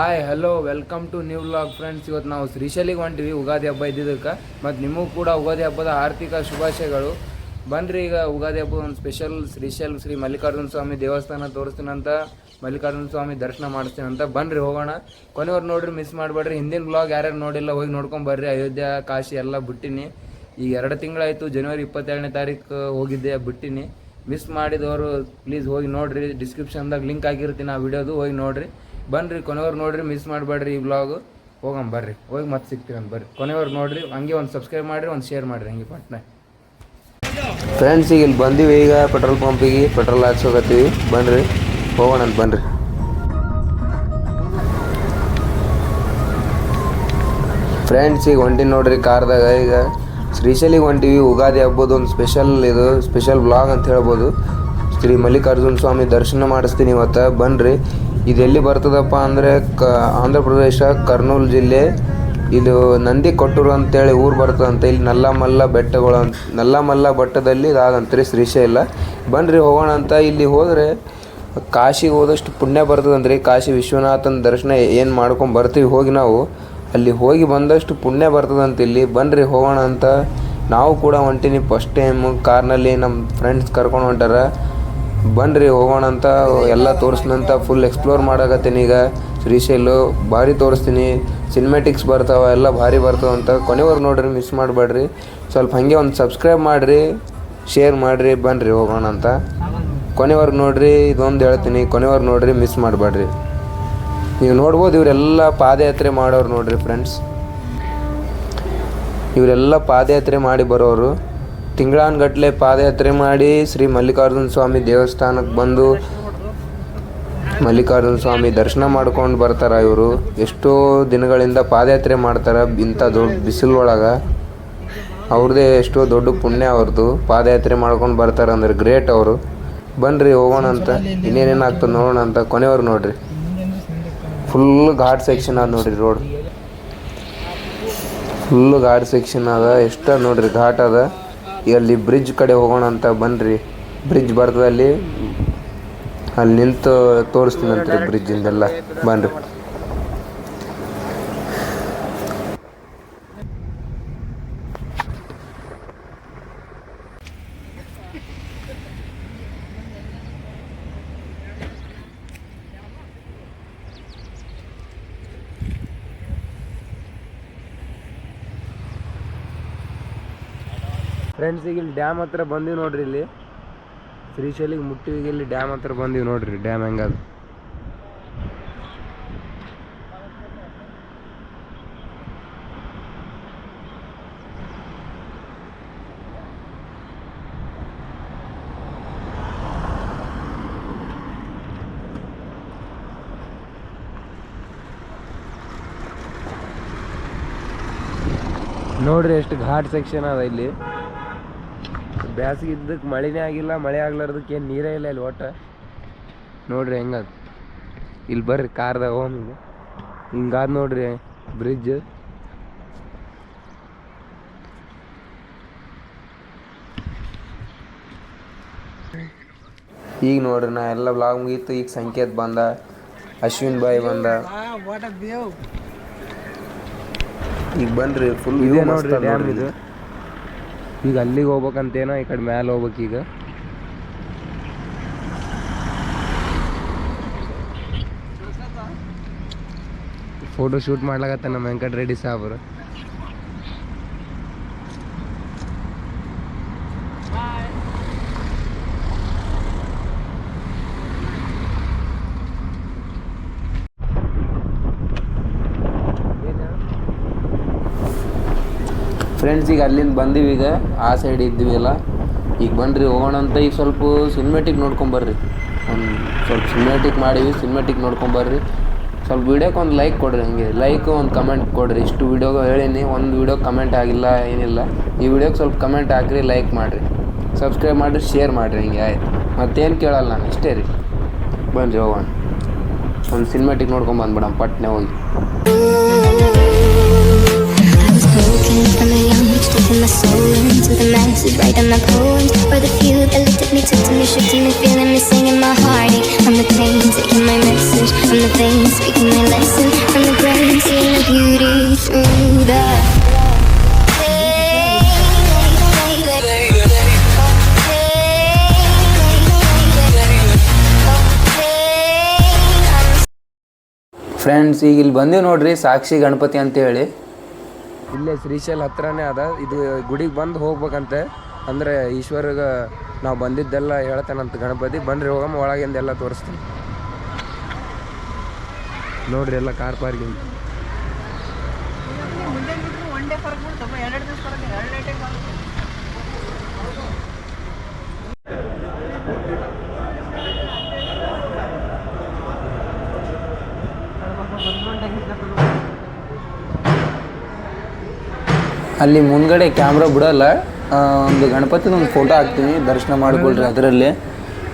Hi hello welcome to new vlog friends ಇವತ್ತು ನಾವು ಶ್ರೀಶೈಲಿಗೆ ಹೊಂಟಿವಿ, ಉಗಾದಿ ಹಬ್ಬ ಇದ್ದಿದ್ದಕ್ಕೆ. ಮತ್ತು ನಿಮಗೂ ಕೂಡ ಉಗಾದಿ ಹಬ್ಬದ ಆರ್ಥಿಕ ಶುಭಾಶಯಗಳು. ಬನ್ರಿ ಈಗ ಉಗಾದಿ ಹಬ್ಬದ ಒಂದು ಸ್ಪೆಷಲ್ ಶ್ರೀಶೈಲ್ ಶ್ರೀ ಮಲ್ಲಿಕಾರ್ಜುನ ಸ್ವಾಮಿ ದೇವಸ್ಥಾನ ತೋರಿಸ್ತೀನಂತ ಮಲ್ಲಿಕಾರ್ಜುನ ಸ್ವಾಮಿ ದರ್ಶನ ಮಾಡಿಸ್ತೀನಂತ ಬನ್ರಿ ಹೋಗೋಣ. ಕೊನೆಯವ್ರು ನೋಡ್ರಿ ಮಿಸ್ ಮಾಡಬೇಡ್ರಿ. ಹಿಂದಿನ ಬ್ಲಾಗ್ ಯಾರ್ಯಾರು ನೋಡಿಲ್ಲ, ಹೋಗಿ ನೋಡ್ಕೊಂಡು ಬರ್ರಿ. ಅಯೋಧ್ಯ, ಕಾಶಿ ಎಲ್ಲ ಬಿಟ್ಟಿನಿ. ಈಗ ಎರಡು ತಿಂಗಳಾಯಿತು, ಜನವರಿ ಇಪ್ಪತ್ತೆರಡನೇ ತಾರೀಕು ಹೋಗಿದ್ದೆ, ಬಿಟ್ಟಿನಿ. ಮಿಸ್ ಮಾಡಿದವರು ಪ್ಲೀಸ್ ಹೋಗಿ ನೋಡಿರಿ. ಡಿಸ್ಕ್ರಿಪ್ಷನ್ದಾಗ ಲಿಂಕ್ ಆಗಿರ್ತೀನಿ ಆ ವಿಡಿಯೋದು ಹೋಗಿ ನೋಡ್ರಿ. ಬನ್ರಿ, ಕೊನೆಯವ್ರು ನೋಡ್ರಿ ಮಿಸ್ ಮಾಡಬೇಡ್ರಿ ಈ ಬ್ಲಾಗ್ ಹೋಗಂ ಬರ್ರಿ. ಹೋಗಿ ಮತ್ತೆ ಸಿಗ್ತೀರಂತ ಬರ್ರಿ. ಕೊನೆಯವ್ರು ನೋಡ್ರಿ, ಹಂಗೆ ಒಂದು ಸಬ್ಸ್ಕ್ರೈಬ್ ಮಾಡಿರಿ, ಒಂದು ಶೇರ್ ಮಾಡಿರಿ ಹಂಗೆ ಪಟ್ನೆ ಫ್ರೆಂಡ್ಸ್ ಈಗ ಇಲ್ಲಿ ಬಂದೀವಿ, ಈಗ ಪೆಟ್ರೋಲ್ ಪಂಪಿಗೆ ಪೆಟ್ರೋಲ್ ಹಾಕ್ಸೋಕತ್ತೀವಿ ಬನ್ರಿ, ಹೋಗೋಣ ಅಂತ ಬನ್ರಿ. ಫ್ರೆಂಡ್ಸ್ ಈಗ ಹೊಂಟಿನಿ ನೋಡ್ರಿ ಕಾರ್ದಾಗ, ಈಗ ಶ್ರೀಶೈಲಿಗೆ ಹೊಂಟಿವಿ, ಉಗಾದಿ ಹಬ್ಬದ ಒಂದು ಸ್ಪೆಷಲ್ ಇದು ಸ್ಪೆಷಲ್ ಬ್ಲಾಗ್ ಅಂತ ಹೇಳ್ಬೋದು. ಶ್ರೀ ಮಲ್ಲಿಕಾರ್ಜುನ ಸ್ವಾಮಿ ದರ್ಶನ ಮಾಡಿಸ್ತೀನಿ ಇವತ್ತು. ಬನ್ರಿ ಇದು ಎಲ್ಲಿ ಬರ್ತದಪ್ಪ ಅಂದರೆ ಕ ಆಂಧ್ರ ಪ್ರದೇಶ, ಕರ್ನೂಲ್ ಜಿಲ್ಲೆ. ಇದು ನಂದಿ ಕೊಟ್ಟೂರು ಅಂತೇಳಿ ಊರು ಬರ್ತದಂತೆ. ಇಲ್ಲಿ ನಲ್ಲಮಲ್ಲ ಬೆಟ್ಟಗಳು ಅಂತ, ನಲ್ಲಮಲ್ಲ ಬೆಟ್ಟದಲ್ಲಿ ಇದಾದಂತ್ರಿ ಶ್ರೀಶೈಲ. ಬನ್ರಿ ಹೋಗೋಣ ಅಂತ. ಇಲ್ಲಿ ಹೋದರೆ ಕಾಶಿಗೆ ಹೋದಷ್ಟು ಪುಣ್ಯ ಬರ್ತದಂದ್ರಿ ಕಾಶಿ ವಿಶ್ವನಾಥನ ದರ್ಶನ ಏನು ಮಾಡ್ಕೊಂಡು ಬರ್ತೀವಿ ಹೋಗಿ ನಾವು. ಅಲ್ಲಿ ಹೋಗಿ ಬಂದಷ್ಟು ಪುಣ್ಯ ಬರ್ತದಂತ ಇಲ್ಲಿ. ಬನ್ರಿ ಹೋಗೋಣ ಅಂತ. ನಾವು ಕೂಡ ಹೊಂಟೀನಿ. ಫಸ್ಟ್ ಟೈಮ್ ಕಾರ್ನಲ್ಲಿ ನಮ್ಮ ಫ್ರೆಂಡ್ಸ್ ಕರ್ಕೊಂಡು ಹೊಂಟಾರ. ಬನ್ರಿ, ಹೋಗೋಣ ಅಂತ ಎಲ್ಲ ತೋರಿಸ್ನಂತ ಫುಲ್ ಎಕ್ಸ್ಪ್ಲೋರ್ ಮಾಡಾಕತ್ತೀನಿ ಈಗ. ಶ್ರೀಶೈಲು ಭಾರಿ ತೋರಿಸ್ತೀನಿ. ಸಿನಿಮ್ಯಾಟಿಕ್ಸ್ ಬರ್ತಾವ, ಎಲ್ಲ ಭಾರಿ ಬರ್ತಾವ ಅಂತ ಕೊನೆವರೆಗೆ ನೋಡ್ರಿ ಮಿಸ್ ಮಾಡಬೇಡ್ರಿ. ಸ್ವಲ್ಪ ಹಾಗೆ ಒಂದು ಸಬ್ಸ್ಕ್ರೈಬ್ ಮಾಡಿರಿ ಶೇರ್ ಮಾಡಿರಿ, ಬನ್ರಿ, ಹೋಗೋಣ ಅಂತ. ಕೊನೆವರೆಗೆ ನೋಡ್ರಿ, ಇದೊಂದು ಹೇಳ್ತೀನಿ, ಕೊನೆವರೆಗೆ ನೋಡ್ರಿ ಮಿಸ್ ಮಾಡಬೇಡ್ರಿ. ನೀವು ನೋಡ್ಬೋದು, ಇವರೆಲ್ಲ ಪಾದಯಾತ್ರೆ ಮಾಡೋರು ನೋಡ್ರಿ ಫ್ರೆಂಡ್ಸ್ ಇವರೆಲ್ಲ ಪಾದಯಾತ್ರೆ ಮಾಡಿ ಬರೋರು. ತಿಂಗಳಾನ್ಗಟ್ಲೆ ಪಾದಯಾತ್ರೆ ಮಾಡಿ ಶ್ರೀ ಮಲ್ಲಿಕಾರ್ಜುನ ಸ್ವಾಮಿ ದೇವಸ್ಥಾನಕ್ಕೆ ಬಂದು ಮಲ್ಲಿಕಾರ್ಜುನ ಸ್ವಾಮಿ ದರ್ಶನ ಮಾಡ್ಕೊಂಡು ಬರ್ತಾರೆ ಇವರು. ಎಷ್ಟೋ ದಿನಗಳಿಂದ ಪಾದಯಾತ್ರೆ ಮಾಡ್ತಾರೆ ಇಂಥ ದೊಡ್ಡ ಬಿಸಿಲೊಳಗೆ ಅವ್ರದ್ದೇ ಎಷ್ಟೋ ದೊಡ್ಡ ಪುಣ್ಯ ಅವ್ರದ್ದು ಪಾದಯಾತ್ರೆ ಮಾಡ್ಕೊಂಡು ಬರ್ತಾರೆ ಅಂದ್ರೆ ಗ್ರೇಟ್ ಅವರು. ಬನ್ರಿ ಹೋಗೋಣ ಅಂತ. ಇನ್ನೇನೇನು ಆಗ್ತದೆ ನೋಡೋಣ ಅಂತ ಕೊನೆಯವ್ರು ನೋಡ್ರಿ. ಫುಲ್ ಘಾಟ್ ಸೆಕ್ಷನ್ ಅದ ನೋಡ್ರಿ ರೋಡ್. ಫುಲ್ ಘಾಟ್ ಸೆಕ್ಷನ್ ಅದ. ಎಷ್ಟ ನೋಡ್ರಿ ಘಾಟ್ ಅದ. ಅಲ್ಲಿ ಬ್ರಿಡ್ಜ್ ಕಡೆ ಹೋಗೋಣ ಅಂತ ಬನ್ರಿ. ಬ್ರಿಡ್ಜ್ ಬರ್ತದಲ್ಲಿ ಅಲ್ಲಿ. ಅಲ್ಲಿ ನಿಂತು ತೋರಿಸ್ತೀನಂತ್ರಿ ಬ್ರಿಡ್ಜಿಂದೆಲ್ಲ ಬನ್ರಿ. ಫ್ರೆಂಡ್ಸ್ ಈಗ ಇಲ್ಲಿ ಡ್ಯಾಮ್ ಹತ್ರ ಬಂದೀವಿ ನೋಡ್ರಿ ಇಲ್ಲಿ. ಶ್ರೀಶೈಲಿಗೆ ಮುಟ್ಟಿವಿ ಇಲ್ಲಿ ಡ್ಯಾಮ್ ಹತ್ರ ಬಂದೀವಿ ನೋಡ್ರಿ ಡ್ಯಾಮ್ ಹೆಂಗದ ನೋಡ್ರಿ ಎಷ್ಟು ಘಾಟ್ ಸೆಕ್ಷನ್ ಅದ ಇಲ್ಲಿ. ಬ್ಯಾಸಿಗೆ ಇದ್ದಕ್ಕೆ ಮಳೆನೇ ಆಗಿಲ್ಲ ಮಳೆ ಆಗ್ಲಾರ್ದಕ್ಕೆ ಏನು ನೀರೇ ಇಲ್ಲ ಇಲ್ಲಿ ಒಟ್ಟು. ನೋಡ್ರಿ ಹೆಂಗದು. ಇಲ್ಲಿ ಬರ್ರಿ ಕಾರ್ದಾಗ ಹೋಮ್ ಈಗ ಹಿಂಗಾದ ನೋಡ್ರಿ ಬ್ರಿಡ್ಜ್ ಈಗ ನೋಡ್ರಿ ನಾ ಎಲ್ಲ ಬ್ಲಾಗ್ ಮುಗೀತು ಈಗ ಸಂಕೇತ್ ಬಂದ ಅಶ್ವಿನ್ ಬಾಯಿ ಬಂದ. ಈಗ ಬನ್ರಿ ಫುಲ್ ಇದೆ ನೋಡ್ರಿ ಡ್ಯಾಮ್ ಇದು. ಈಗ ಅಲ್ಲಿಗೆ ಹೋಗ್ಬೇಕಂತೇನೋ ಈ ಕಡೆ ಮ್ಯಾಲೆ ಈಗ. ಫೋಟೋ ಶೂಟ್ ಮಾಡ್ಲಾಗತ್ತ ನಮ್ಮ ವೆಂಕಟ ರೆಡ್ಡಿ ಸಾಬ್ರು. ಫ್ರೆಂಡ್ಸ್ ಈಗ ಅಲ್ಲಿಂದ ಬಂದೀವಿ ಈಗ, ಆ ಸೈಡ್ ಇದ್ದೀವಿ ಎಲ್ಲ. ಈಗ ಬನ್ರಿ ಹೋಗೋಣ ಅಂತ ಈಗ ಸ್ವಲ್ಪ ಸಿನಿಮೆಟಿಕ್ ನೋಡ್ಕೊಂಬರ್ರಿ ಒಂದು ಸ್ವಲ್ಪ ಸಿನಿಮೆಟಿಕ್ ಮಾಡೀವಿ ಸಿನಿಮೆಟಿಕ್ ನೋಡ್ಕೊಂಬರ್ರಿ ಸ್ವಲ್ಪ ವೀಡಿಯೋಕ್ಕೆ ಒಂದು ಲೈಕ್ ಕೊಡ್ರಿ ಹಂಗೆ. ಲೈಕ್ ಒಂದು ಕಮೆಂಟ್ ಕೊಡ್ರಿ. ಇಷ್ಟು ವೀಡಿಯೋಗೆ ಹೇಳೀನಿ, ಒಂದು ವೀಡಿಯೋ ಕಮೆಂಟ್ ಆಗಿಲ್ಲ, ಏನಿಲ್ಲ. ಈ ವಿಡಿಯೋಗೆ ಸ್ವಲ್ಪ ಕಮೆಂಟ್ ಹಾಕ್ರಿ ಲೈಕ್ ಮಾಡಿರಿ. ಸಬ್ಸ್ಕ್ರೈಬ್ ಮಾಡಿರಿ ಶೇರ್ ಮಾಡಿರಿ ಹಿಂಗೆ, ಆಯ್ತು. ಮತ್ತೇನು ಕೇಳಲ್ಲ ನಾನು, ಇಷ್ಟೇ ರೀ. ಬನ್ರಿ ಹೋಗೋಣ. ಒಂದು ಸಿನಿಮೆಟಿಕ್ ನೋಡ್ಕೊಂಡು ಬಂದ್ಬಿಡಮ್ ಪಟ್ನೆ ಹೋಗಿ. So it to the message right on my phone for the feel ಎಲಿಟಿಕ me to mission the feeling in ನೋಡ್ರಿ ಸಾಕ್ಷಿ ಗಣಪತಿ ಅಂತ ಹೇಳಿ ಇಲ್ಲೇ ಶ್ರೀಶೈಲ್ ಹತ್ರನೇ ಅದ. ಇದು ಗುಡಿಗೆ ಬಂದು ಹೋಗ್ಬೇಕಂತೆ. ಅಂದ್ರೆ ಈಶ್ವರಗ ನಾವು ಬಂದಿದ್ದೆಲ್ಲ ಹೇಳ್ತಾನಂತ ಗಣಪತಿ. ಬನ್ರಿ ಹೋಗಮ್ಮ, ಒಳಗಿಂದ ಎಲ್ಲ ತೋರಿಸ್ತೀನಿ. ನೋಡ್ರಿ ಎಲ್ಲ ಕಾರ್ ಪಾರ್ಕಿಂಗ್. ಅಲ್ಲಿ ಮುಂದ್ಗಡೆ ಕ್ಯಾಮ್ರಾ ಬಿಡಲ್ಲ. ಆ, ಒಂದು ಗಣಪತಿ ಒಂದು ಫೋಟೋ ಹಾಕ್ತೀನಿ ದರ್ಶನ ಮಾಡ್ಕೊಳ್ರಿ ಅದರಲ್ಲಿ.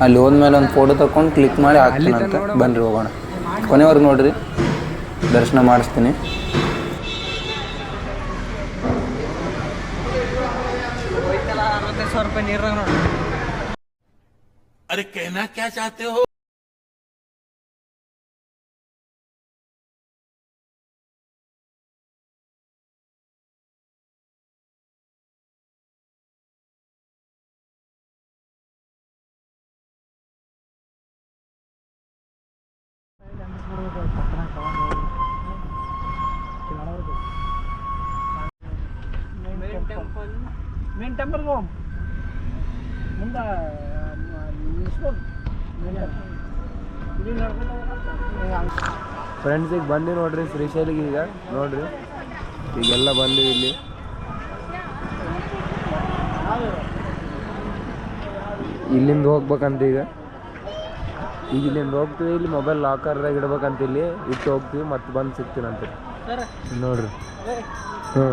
ಅಲ್ಲಿ ಹೋದ್ಮೇಲೆ ಒಂದು ಫೋಟೋ ತಕೊಂಡು ಕ್ಲಿಕ್ ಮಾಡಿ ಹಾಕ್ತೀನಿ ಅಂತ. ಬನ್ರಿ ಹೋಗೋಣ. ಕೊನೆವರೆಗೆ ನೋಡ್ರಿ. ದರ್ಶನ ಮಾಡಿಸ್ತೀನಿ. अरे ನಿಲ್ಸ್ಕೊಂಡು ಇಲ್ಲಿ ನಡ್ಕೊಂಡು ಹೋಗ್ಬೇಕು. ಫ್ರೆಂಡ್ಸ್ ಈಗ ಬಂದು ನೋಡ್ರಿ ಶ್ರೀಶೈಲಿಗೆ ಈಗ ನೋಡ್ರಿ. ಈಗೆಲ್ಲ ಬಂದು ಇಲ್ಲಿ. ಇಲ್ಲಿಂದ ಹೋಗ್ಬೇಕಂತ ಈಗ. ಈಗ ಇಲ್ಲಿಂದ ಹೋಗ್ತೀವಿ ಇಲ್ಲಿ ಮೊಬೈಲ್ ಲಾಕರ್ದಾಗ ಇಡ್ಬೇಕಂತ ಇಲ್ಲಿ. ಇಟ್ಟು ಹೋಗ್ತೀವಿ ಮತ್ತೆ ಬಂದು ಸಿಗ್ತೀನಂತ. ನೋಡ್ರಿ. ಹ್ಞೂ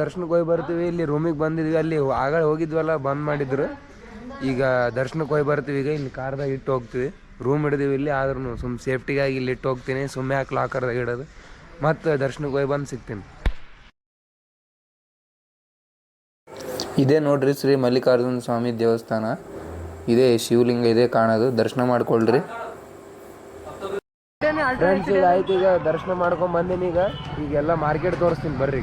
ದರ್ಶನಕ್ಕೆ ಹೋಗಿ ಬರ್ತೀವಿ. ಇಲ್ಲಿ ರೂಮಿಗೆ ಬಂದಿದ್ವಿ. ಅಲ್ಲಿ ಆಗ ಹೋಗಿದ್ವಲ್ಲ ಬಂದ್ ಮಾಡಿದ್ರು. ಈಗ ದರ್ಶನಕ್ಕೆ ಹೋಗಿ ಬರ್ತೀವಿ. ಈಗ ಇಲ್ಲಿ ಕಾರ್ದಾಗ ಇಟ್ಟು ಹೋಗ್ತೀವಿ. ರೂಮ್ ಹಿಡಿದೀವಿ ಇಲ್ಲಿ ಆದ್ರೂ ಸುಮ್ ಸೇಫ್ಟಿಗಾಗಿ ಇಲ್ಲಿ ಇಟ್ಟು ಹೋಗ್ತೀನಿ. ಸುಮ್ಮನೆ ಯಾಕೆ ಲಾಕರ್ದಾಗ ಇಡೋದು? ಮತ್ತೆ ದರ್ಶನಕ್ಕೆ ಹೋಗಿ ಬಂದು ಸಿಗ್ತೀನಿ. ಇದೇ ನೋಡ್ರಿ ಶ್ರೀ ಮಲ್ಲಿಕಾರ್ಜುನ ಸ್ವಾಮಿ ದೇವಸ್ಥಾನ. ಇದೇ ಶಿವಲಿಂಗ ಇದೆ ಕಾಣೋದು. ದರ್ಶನ ಮಾಡ್ಕೊಳ್ರಿ. ಫ್ರೆಂಡ್ಸ್ ಈಗ ಆಯ್ತು. ಈಗ ದರ್ಶನ ಮಾಡ್ಕೊಂಡ್ ಬಂದೀನಿ. ಈಗ ಈಗೆಲ್ಲ ಮಾರ್ಕೆಟ್ ತೋರಿಸ್ತೀನಿ. ಬರ್ರಿ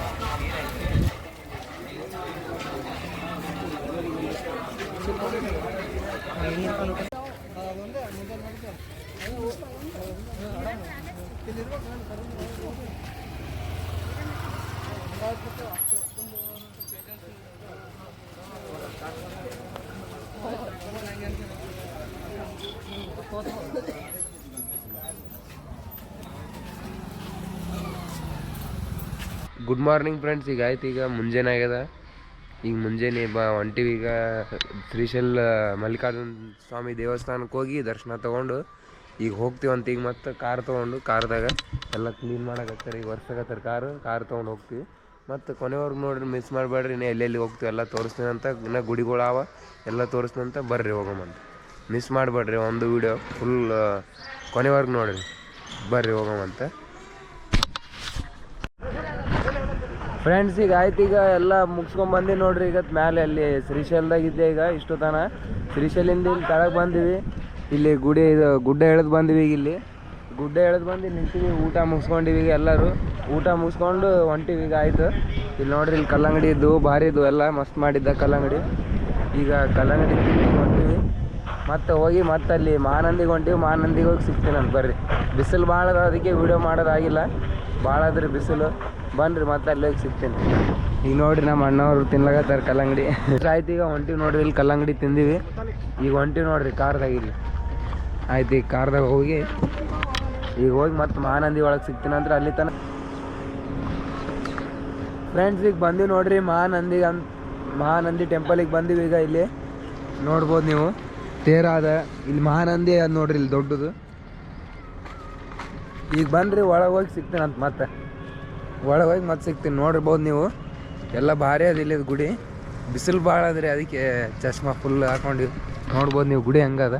ಗುಡ್ ಮಾರ್ನಿಂಗ್ ಫ್ರೆಂಡ್ಸ್ ಈಗ ಆಯ್ತು ಈಗ ಮುಂಜಾನೆ ಆಗ್ಯದ. ಈಗ ಮುಂಜಾನೆ ಬ ಹೊಂಟಿವಿ ಈಗ ಶ್ರೀಶೈಲ ಮಲ್ಲಿಕಾರ್ಜುನ ಸ್ವಾಮಿ ದೇವಸ್ಥಾನಕ್ಕೆ ಹೋಗಿ ದರ್ಶನ ತೊಗೊಂಡು ಈಗ ಹೋಗ್ತೀವಂತ ಈಗ ಮತ್ತೆ ಕಾರ್ ತೊಗೊಂಡು ಕಾರ್ದಾಗ ಎಲ್ಲ ಕ್ಲೀನ್ ಮಾಡಕತ್ತಾರೆ. ಈಗ ವರ್ಷಕತ್ತಾರೆ ಕಾರು ಕಾರ್ ತೊಗೊಂಡು ಹೋಗ್ತೀವಿ. ಮತ್ತು ಕೊನೆವರೆಗೂ ನೋಡಿರಿ ಮಿಸ್ ಮಾಡಬೇಡ್ರಿ ನೀ ಎಲ್ಲೆಲ್ಲಿ ಹೋಗ್ತೀವಿ ಎಲ್ಲ ತೋರಿಸ್ತೀನಿ ಅಂತ, ಇನ್ನು ಗುಡಿಗಳು ಅವ, ಎಲ್ಲ ತೋರಿಸ್ತೀನಿ ಅಂತ ಬರ್ರಿ ಹೋಗಮಂತ ಮಿಸ್ ಮಾಡಬೇಡ್ರಿ ಒಂದು ವೀಡಿಯೋ ಫುಲ್ ಕೊನೆವರೆಗೂ ನೋಡಿರಿ, ಬರ್ರಿ ಹೋಗಮಂತ ಫ್ರೆಂಡ್ಸ್ ಈಗ ಆಯ್ತು, ಈಗ ಎಲ್ಲ ಮುಗಿಸ್ಕೊಂಡ್ ಬಂದಿ ನೋಡ್ರಿ. ಈಗ ಮ್ಯಾಲೆ ಅಲ್ಲಿ ಶ್ರೀಶೈಲ್ದಾಗ ಇದ್ದೆ ಈಗ, ಇಷ್ಟು ತನ. ಶ್ರೀಶೈಲಿಂದ ಇಲ್ಲಿ ಕೆಳಗೆ ಬಂದಿವಿ. ಇಲ್ಲಿ ಗುಡಿ, ಇದು ಗುಡ್ಡ ಎಳೆದು ಬಂದಿವಿ ಈಗ ಇಲ್ಲಿ. ಗುಡ್ಡ ಎಳೆದು ಬಂದು ನಿಂತೀವಿ, ಊಟ ಮುಗಿಸ್ಕೊಂಡಿವಿ ಈಗ ಎಲ್ಲರೂ. ಊಟ ಮುಗಿಸ್ಕೊಂಡು ಹೊಂಟಿವಿ ಈಗ ಆಯ್ತು. ಇಲ್ಲಿ ನೋಡ್ರಿ, ಇಲ್ಲಿ ಕಲ್ಲಂಗಡಿ ಇದ್ದು ಭಾರಿ ಇದ್ದು ಎಲ್ಲ ಮಸ್ತ್ ಮಾಡಿದ್ದ ಕಲ್ಲಂಗಡಿ. ಈಗ ಕಲ್ಲಂಗಡಿ ಹೊಂಟಿವಿ. ಮತ್ತೆ ಹೋಗಿ ಮತ್ತೆ ಅಲ್ಲಿ ಮಾನಂದಿಗೆ ಹೊಂಟಿವಿ. ಮಾನಂದಿಗೆ ಹೋಗಿ ಸಿಗ್ತೀನಿ ಅಂತ ಬರ್ರಿ. ಬಿಸಿಲು ಭಾಳ ಅದಕ್ಕೆ ವಿಡಿಯೋ ಮಾಡೋದಾಗಿಲ್ಲ. ಭಾಳ ಅದ್ರಿ ಬಿಸಿಲು. ಬನ್ರಿ ಮತ್ತೆ ಅಲ್ಲಿ ಹೋಗಿ ಸಿಗ್ತೀನಿ. ಈಗ ನೋಡ್ರಿ ನಮ್ಮ ಅಣ್ಣವ್ರು ತಿನ್ಲಾಗತ್ತಾರ ಕಲ್ಲಂಗಡಿ. ಆಯ್ತು, ಈಗ ಹೊಂಟಿವಿ ನೋಡ್ರಿ, ಇಲ್ಲಿ ಕಲ್ಲಂಗಡಿ ತಿಂದೀವಿ. ಈಗ ಹೊಂಟಿವಿ ನೋಡ್ರಿ, ಕಾರ್ದಾಗ ಇಲ್ಲಿ. ಆಯ್ತು, ಈಗ ಕಾರ್ದಾಗ ಹೋಗಿ, ಈಗ ಹೋಗಿ ಮತ್ತೆ ಮಹಾನಂದಿ ಒಳಗೆ ಸಿಗ್ತೀನಿ ಅಂದ್ರೆ ಅಲ್ಲಿ ತನಕ ಫ್ರೆಂಡ್ಸ್ ಈಗ ಬಂದೀವಿ ನೋಡ್ರಿ ಮಹಾನಂದಿಗೆ ಅಂತ ಮಹಾನಂದಿ ಟೆಂಪಲಿಗೆ ಬಂದೀವಿ ಈಗ ಇಲ್ಲಿ. ನೋಡ್ಬೋದು ನೀವು. ತೇರಾದ ಇಲ್ಲಿ ಮಹಾನಂದಿ ಅದು ನೋಡ್ರಿ, ಇಲ್ಲಿ ದೊಡ್ಡದು. ಈಗ ಬನ್ರಿ ಒಳಗೆ ಹೋಗಿ ಸಿಗ್ತೀನಿ ಅಂತ ಮತ್ತೆ. ಒಳಗೆ ಹೋಗಿ ಮತ್ತೆ ಸಿಗ್ತೀನಿ ನೋಡಿರ್ಬೋದು ನೀವು. ಎಲ್ಲ ಭಾರಿ ಅದ ಇಲ್ಲಿ ಗುಡಿ. ಬಿಸಿಲು ಭಾಳ ಅದ್ರಿ ಅದಕ್ಕೆ ಚಶ್ಮಾ ಫುಲ್ ಹಾಕೊಂಡು. ನೋಡ್ಬೋದು ನೀವು ಗುಡಿ ಹಂಗದ.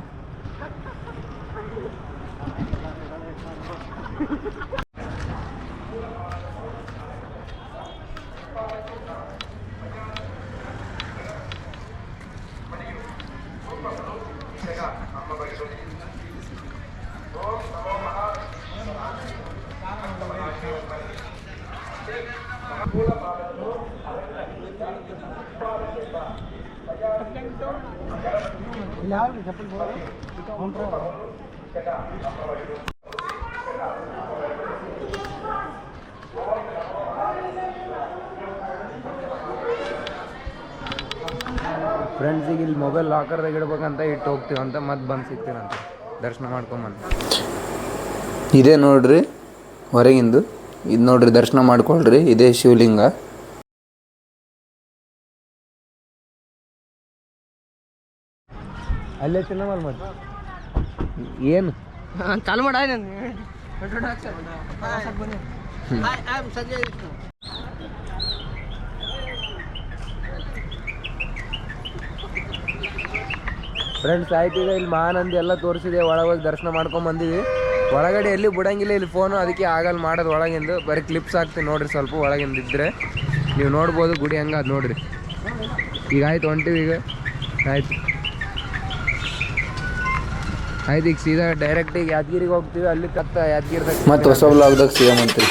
ಫ್ರೆಂಡ್ಸಿಗೆ ಇಲ್ಲಿ ಮೊಬೈಲ್ ಲಾಕರ್ದಾಗ ಇಡ್ಬೇಕಂತ ಇಟ್ಟು ಹೋಗ್ತೀವಂತ ಮತ್ತೆ ಬಂದು ಸಿಗ್ತೀನಂತ. ದರ್ಶನ ಮಾಡ್ಕೊಂಬಂದು ಇದೇ ನೋಡ್ರಿ ಹೊರಗಿಂದು. ಇದು ನೋಡ್ರಿ ದರ್ಶನ ಮಾಡ್ಕೊಳ್ರಿ. ಇದೇ ಶಿವಲಿಂಗ. ಅಲ್ಲೇ ತಿನ್ನಮಲ್ಲ ಮತ್ತೆ? ಏನು? ಚಾಲು ಮಾಡ ಫ್ರೆಂಡ್ಸ್ ಆಯ್ತು ಈಗ ಇಲ್ಲಿ ಮಹಾನಂದಿ ಎಲ್ಲ ತೋರಿಸಿದೆ. ಒಳಗೆ ಹೋಗಿ ದರ್ಶನ ಮಾಡ್ಕೊಂಡ್ ಬಂದೀವಿ ಒಳಗಡೆ ಎಲ್ಲಿ ಬಿಡಂಗಿಲ್ಲ ಇಲ್ಲಿ ಫೋನು ಅದಕ್ಕೆ ಆಗಲ್ಲ ಮಾಡೋದು ಒಳಗಿಂದು. ಬರೀ ಕ್ಲಿಪ್ಸ್ ಹಾಕ್ತೀನಿ ನೋಡ್ರಿ ಸ್ವಲ್ಪ ಒಳಗಿಂದ ಇದ್ದರೆ ನೀವು ನೋಡ್ಬೋದು ಗುಡಿ ಹಂಗ ಅದು ನೋಡ್ರಿ. ಈಗ ಆಯ್ತು ಹೊಂಟಿವಿ ಈಗ. ಆಯ್ತು. ಈಗ ಸೀದಾ ಡೈರೆಕ್ಟ್ ಈಗ ಯಾದಗಿರಿಗೆ ಹೋಗ್ತೀವಿ ಅಲ್ಲಿ ಕತ್ತ ಯಾದಗಿರಿದಾಗ ಮತ್ತೆ ಹೊಸ ಬ್ಲಾಗ್ದಾಗ ಸಿಗಮಂತ್ರಿ